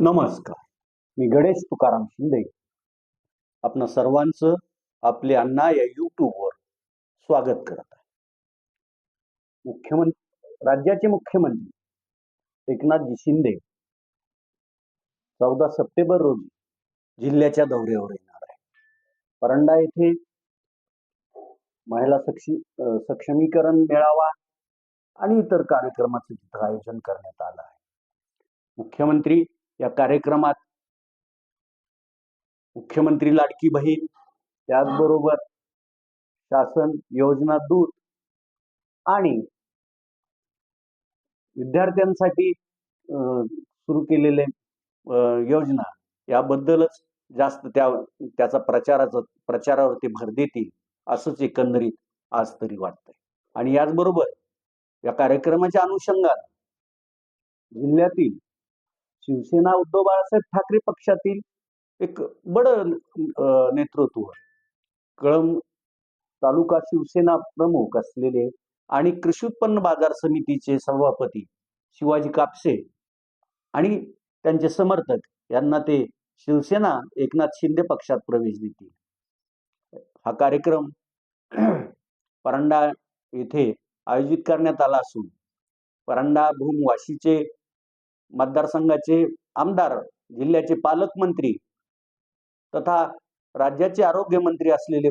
नमस्कार. मी गणेश तुकाराम शिंदे. आपण सर्वांचं आपले अण्णा या युट्यूबवर स्वागत करत आहे. मुख्यमंत्री राज्याचे मुख्यमंत्री एकनाथजी शिंदे चौदा सप्टेंबर रोजी जिल्ह्याच्या दौऱ्यावर येणार आहे परंडा येथे महिला सक्षी सक्षमीकरण मेळावा आणि इतर कार्यक्रमाचं तिथं आयोजन करण्यात आलं आहे. मुख्यमंत्री या कार्यक्रमात मुख्यमंत्री लाडकी बहीण त्याचबरोबर शासन योजना दूत आणि विद्यार्थ्यांसाठी सुरू केलेले योजना याबद्दलच जास्त त्या त्याचा प्रचाराचा प्रचारावरती भर देतील असंच एकंदरीत आज तरी वाटतंय. आणि याचबरोबर या कार्यक्रमाच्या अनुषंगाने जिल्ह्यातील शिवसेना उद्धव बाळासाहेब ठाकरे पक्षातील एक बड नेतृत्व कळम तालुका शिवसेना प्रमुख असलेले आणि कृषी उत्पन्न बाजार समितीचे सभापती शिवाजी कापसे आणि त्यांचे समर्थक यांना ते शिवसेना एकनाथ शिंदे पक्षात प्रवेश देतील. हा कार्यक्रम परांडा येथे आयोजित करण्यात आला असून परांडा भूम वाशीचे मतदारसंघाचे आमदार जिल्ह्याचे पालकमंत्री तथा राज्याचे आरोग्य मंत्री असलेले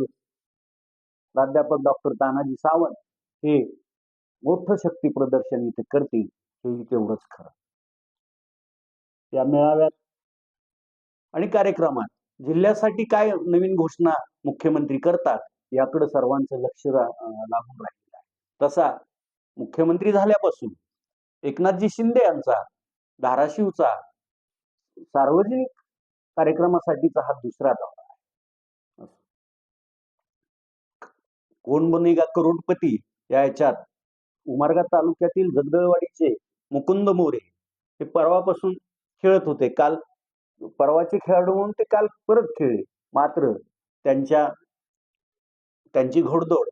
प्राध्यापक डॉक्टर तानाजी सावंत हे मोठं शक्ती प्रदर्शन इथे करतील हेही तेवढंच खरं. या मेळाव्यात आणि कार्यक्रमात जिल्ह्यासाठी काय नवीन घोषणा मुख्यमंत्री करतात याकडे सर्वांचं लक्ष लागून राहिलेलं आहे. तसा मुख्यमंत्री झाल्यापासून एकनाथजी शिंदे यांचा धाराशिवचा सार्वजनिक कार्यक्रमासाठीचा हा दुसरा दौरा आहे. कोण बनेगा करोडपती या याच्यात उमरगा तालुक्यातील जगदळवाडीचे मुकुंद मोरे हे परवापासून खेळत होते. काल परवाचे खेळाडू म्हणून ते काल परत खेळले. मात्र त्यांच्या त्यांची घोडदौड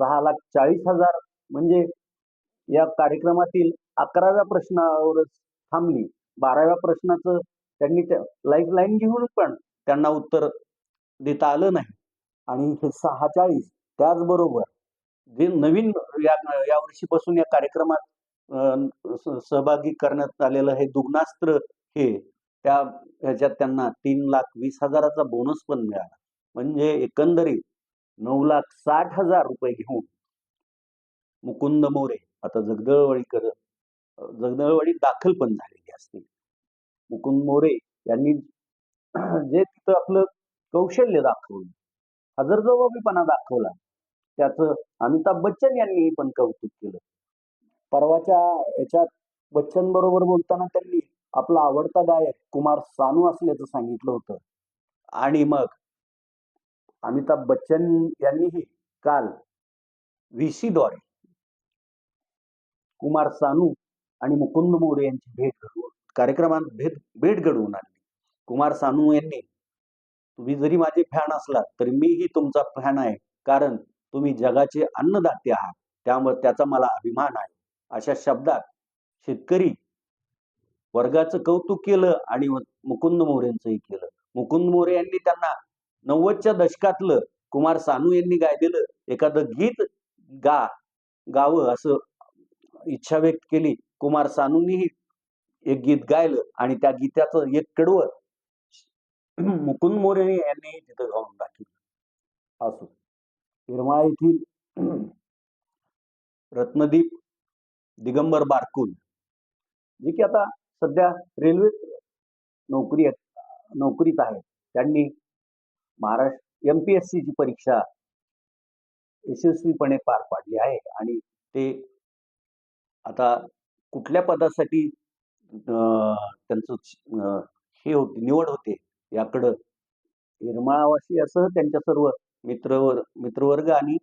सहा लाख चाळीस हजार म्हणजे या कार्यक्रमातील अकराव्या प्रश्नावरच थांबली. बाराव्या प्रश्नाचं त्यांनी त्या लाईफ लाईन घेऊन पण त्यांना उत्तर देता आलं नाही. आणि हे सहा चाळीस त्याचबरोबर जे नवीन या या वर्षीपासून या कार्यक्रमात सहभागी करण्यात आलेलं हे दुग्नास्त्र हे त्या ह्याच्यात त्यांना तीन लाख वीस हजाराचा बोनस पण मिळाला. म्हणजे एकंदरीत नऊ लाख साठ हजार रुपये घेऊन मुकुंद मोरे आता जगदळवळीकर जगदळवाडी दाखल पण झालेली असते मुकुंद मोरे यांनी जे तिथं आपलं कौशल्य दाखवलं हजरजबाबीपणा दाखवला त्याचं अमिताभ बच्चन यांनी पण कौतुक केलं. परवाच्या याच्यात बच्चन बरोबर बोलताना त्यांनी आपला आवडता गायक कुमार सानू असल्याचं सांगितलं होतं. आणि मग अमिताभ बच्चन यांनीही काल व्हीसीद्वारे कुमार सानू आणि मुकुंद मोरे यांची भेट घडवून कार्यक्रमात भेट भेट घडवून आणली. कुमार सानू यांनी तुम्ही जरी माझे फॅन असलात तरी मीही तुमचा फॅन आहे. कारण तुम्ही जगाचे अन्नदाते आहात. त्यामुळे त्याचा मला अभिमान आहे. अशा शब्दात शेतकरी वर्गाचं कौतुक केलं आणि मुकुंद मोरेंचंही केलं. मुकुंद मोरे यांनी त्यांना नव्वदच्या दशकातलं कुमार सानू यांनी गायलेलं एखादं गीत गा गावं असं इच्छा व्यक्त केली. कुमार सानूंनीही एक गीत गायलं आणि त्या गीताचं एक कडवं मुकुंद मोरे यांनी तिथं गाऊन दाखवलं. असो. येरमाळा येथील रत्नदीप दिगंबर बारकुल जे की आता सध्या रेल्वे नोकरी नोकरीत आहे त्यांनी महाराष्ट्र एम पी एस ची परीक्षा यशस्वीपणे पार पाडली आहे आणि ते आता कुठल्या पदासाठी त्यांचं हे होते निवड होते याकडं. येरमाळावासी असं त्यांच्या सर्व मित्रवर मित्रवर्ग आणि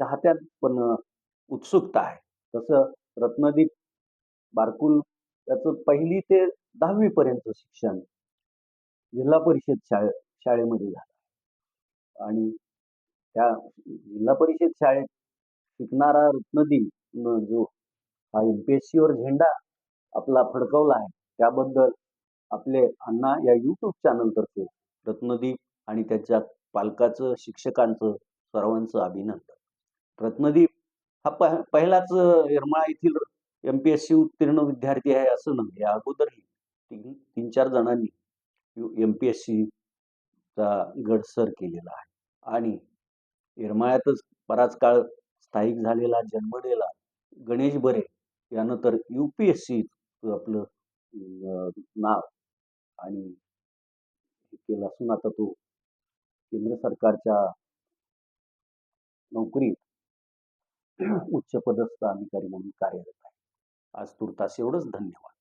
चाहत्यात पण उत्सुकता आहे. तसं रत्नदीप बारकुल याचं पहिली ते दहावी पर्यंत शिक्षण जिल्हा परिषद शाळे शाळेमध्ये झालं. आणि त्या जिल्हा परिषद शाळेत शिकणारा रत्नदीप जो हा एमपीएससी वर झेंडा आपला फडकवला आहे. त्याबद्दल आपले अण्णा या यूट्यूब चॅनलतर्फे रत्नदीप आणि त्याच्या पालकाचं शिक्षकांचं सर्वांचं अभिनंदन. रत्नदीप हा प पहिलाच येरमाळा येथील एम पी एस सी उत्तीर्ण विद्यार्थी आहे असं नव्हे या अगोदरही तीन तीन चार जणांनी एम पी एस सीचा गडसर केलेला आहे. आणि येरमाळ्यातच बराच काळ स्थायिक झालेला जन्मलेला गणेश बरे त्यानंतर यू पी एस सी आपलं नाव आणि केलं असून आता तो केंद्र सरकारच्या नोकरीत उच्च पदस्थ अधिकारी म्हणून कार्यरत आहे. आज तुर्तास एवढंच धन्यवाद.